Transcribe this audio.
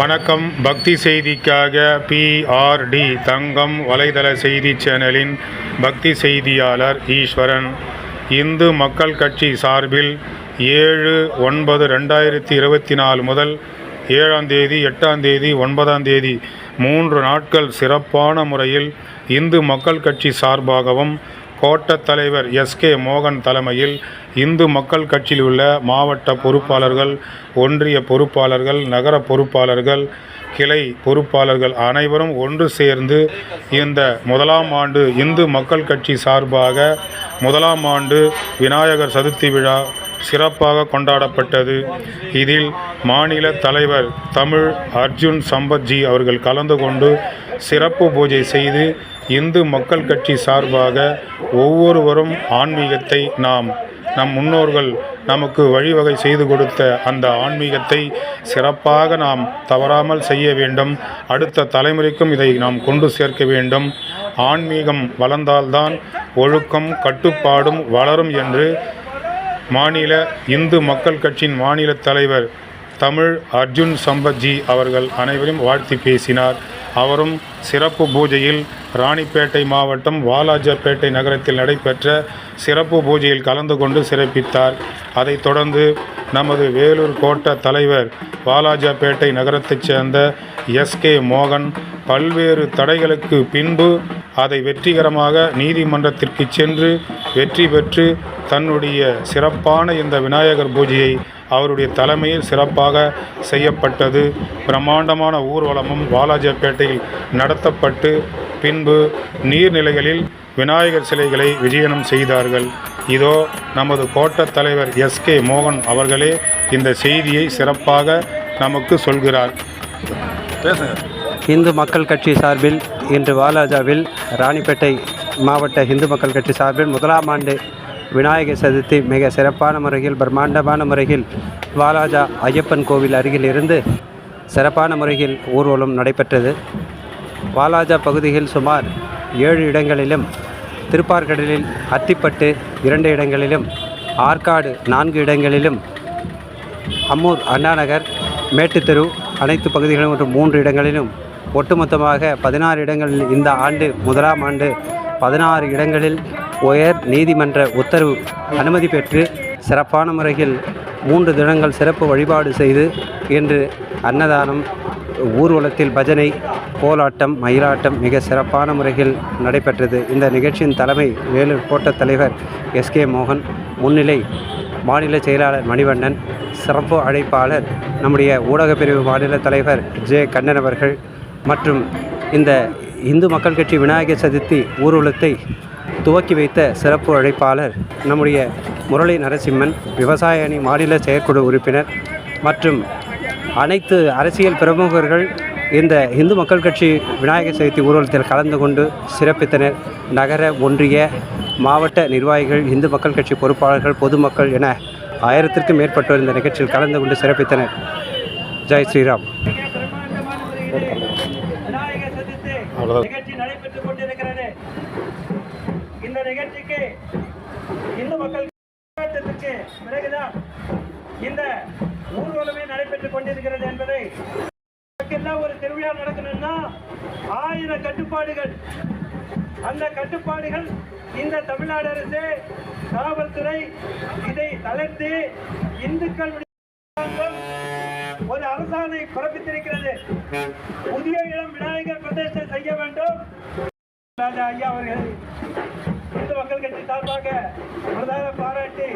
வணக்கம். பக்தி செய்திக்காக பிஆர்டி தங்கம் வலைதள செய்தி சேனலின் பக்தி செய்தியாளர் ஈஸ்வரன். இந்து மக்கள் கட்சி சார்பில் ஏழு ஒன்பது ரெண்டாயிரத்தி இருபத்தி நாலு முதல் ஏழாம் தேதி எட்டாம் தேதி ஒன்பதாம் தேதி மூன்று நாட்கள் சிறப்பான முறையில் இந்து மக்கள் கட்சி சார்பாகவும் கோட்ட தலைவர் எஸ்கே மோகன் தலைமையில் இந்து மக்கள் கட்சியில் உள்ள மாவட்ட பொறுப்பாளர்கள் ஒன்றிய பொறுப்பாளர்கள் நகர பொறுப்பாளர்கள் கிளை பொறுப்பாளர்கள் அனைவரும் ஒன்று சேர்ந்து இந்த முதலாம் ஆண்டு இந்து மக்கள் கட்சி சார்பாக முதலாம் ஆண்டு விநாயகர் சதுர்த்தி விழா சிறப்பாக கொண்டாடப்பட்டது. இதில் மாநில தலைவர் தமிழ் அர்ஜுன் சம்பத்ஜி அவர்கள் கலந்து கொண்டு சிறப்பு பூஜை செய்து இந்து மக்கள் கட்சி சார்பாக ஒவ்வொருவரும் ஆன்மீகத்தை நாம் நம் முன்னோர்கள் நமக்கு வழிவகை செய்து கொடுத்த அந்த ஆன்மீகத்தை சிறப்பாக நாம் தவறாமல் செய்ய வேண்டும். அடுத்த தலைமுறைக்கும் இதை நாம் கொண்டு சேர்க்க வேண்டும். ஆன்மீகம் வளர்ந்தால்தான் ஒழுக்கம் கட்டுப்பாடும் வளரும் என்று மாநில இந்து மக்கள் கட்சியின் மாநில தலைவர் தமிழ் அர்ஜுன் சம்பத்ஜி அவர்கள் அனைவரும் வாழ்த்தி பேசினார். அவரும் சிறப்பு பூஜையில் ராணிப்பேட்டை மாவட்டம் வாலாஜாப்பேட்டை நகரத்தில் நடைபெற்ற சிறப்பு பூஜையில் கலந்து கொண்டு சிறப்பித்தார். அதைத் தொடர்ந்து நமது வேலூர் கோட்ட தலைவர் வாலாஜாப்பேட்டை நகரத்தைச் சேர்ந்த எஸ்கே மோகன் பல்வேறு தடைகளுக்கு பின்பு அதை வெற்றிகரமாக நீதிமன்றத்திற்கு சென்று வெற்றி பெற்று தன்னுடைய சிறப்பான இந்த விநாயகர் பூஜையை அவருடைய தலைமையில் சிறப்பாக செய்யப்பட்டது. பிரம்மாண்டமான ஊர்வலமும் வாலாஜாப்பேட்டையில் நடத்தப்பட்டு பின்பு நீர்நிலைகளில் விநாயகர் சிலைகளை விஜயனம் செய்தார்கள். இதோ நமது கோட்டத் தலைவர் எஸ். கே. மோகன் அவர்களே இந்த செய்தியை சிறப்பாக நமக்கு சொல்கிறார். பேசுங்க. இந்து மக்கள் கட்சி சார்பில் இன்று வாலாஜாவில் ராணிப்பேட்டை மாவட்ட இந்து மக்கள் கட்சி சார்பில் முதலாம் ஆண்டு விநாயகர் சதுர்த்தி மிக சிறப்பான முறையில் பிரம்மாண்டமான முறையில் வாலாஜா ஐயப்பன் கோவில் அருகில் இருந்து சிறப்பான முறையில் ஊர்வலம் நடைபெற்றது. வாலாஜா பகுதியில் சுமார் ஏழு இடங்களிலும் திருப்பார்கடலில் அத்திப்பட்டு இரண்டு இடங்களிலும் ஆற்காடு நான்கு இடங்களிலும் அம்மூர் அண்ணாநகர் மேட்டுத்தெரு அனைத்து பகுதிகளிலும் மற்றும் மூன்று இடங்களிலும் ஒட்டுமொத்தமாக பதினாறு இடங்களில் இந்த ஆண்டு முதலாம் ஆண்டு பதினாறு இடங்களில் உயர் நீதிமன்ற உத்தரவு அனுமதி பெற்று சிறப்பான முறையில் மூன்று தினங்கள் சிறப்பு வழிபாடு செய்து இன்று அன்னதானம் ஊர்வலத்தில் பஜனை கோலாட்டம் மயிலாட்டம் மிக சிறப்பான முறையில் நடைபெற்றது. இந்த நிகழ்ச்சியின் தலைமை வேலூர் கோட்டத் தலைவர் எஸ் கே மோகன் முன்னிலை மாநில செயலாளர் மணிவண்ணன் சிறப்பு அழைப்பாளர் நம்முடைய ஊடகப்பிரிவு மாநில தலைவர் ஜே கண்ணன் அவர்கள் மற்றும் இந்த இந்து மக்கள் கட்சி விநாயகர் சதுர்த்தி ஊர்வலத்தை துவக்கி வைத்த சிறப்பு அழைப்பாளர் நம்முடைய முரளி நரசிம்மன் விவசாய அணி மாநில செயற்குழு உறுப்பினர் மற்றும் அனைத்து அரசியல் பிரமுகர்கள் இந்த இந்து மக்கள் கட்சி விநாயகர் சதுர்த்தி ஊர்வலத்தில் கலந்து கொண்டு சிறப்பித்தனர். நகர ஒன்றிய மாவட்ட நிர்வாகிகள் இந்து மக்கள் கட்சி பொறுப்பாளர்கள் பொதுமக்கள் என ஆயிரத்திற்கும் மேற்பட்டோர் இந்த நிகழ்ச்சியில் கலந்து கொண்டு சிறப்பித்தனர். ஜெய் ஸ்ரீராம். நிகழ்ச்சி நடைபெற்றுக் கொண்டிருக்கிறது. இந்த நிகழ்ச்சிக்கு இந்து மக்கள் போராட்டத்திற்கு பிறகுதான் இந்த ஊர்வலமே நடைபெற்றுக் கொண்டிருக்கிறது என்பதை நமக்கெல்லாம் ஒரு திருவிழா நடக்கணும்னா ஆயிரம் கட்டுப்பாடுகள். அந்த கட்டுப்பாடுகள் இந்த தமிழ்நாடு அரசு காவல்துறை இதை தளர்த்தி இந்துக்கள் அரசாணை பிறப்பித்திருக்கிறது. புதிய இடம் விநாயகர் பிரதிஷ்டை செய்ய வேண்டும். ராஜா ஐயா அவர்கள் இந்து மக்கள் கட்சி சார்பாக பிரதான பாராட்டி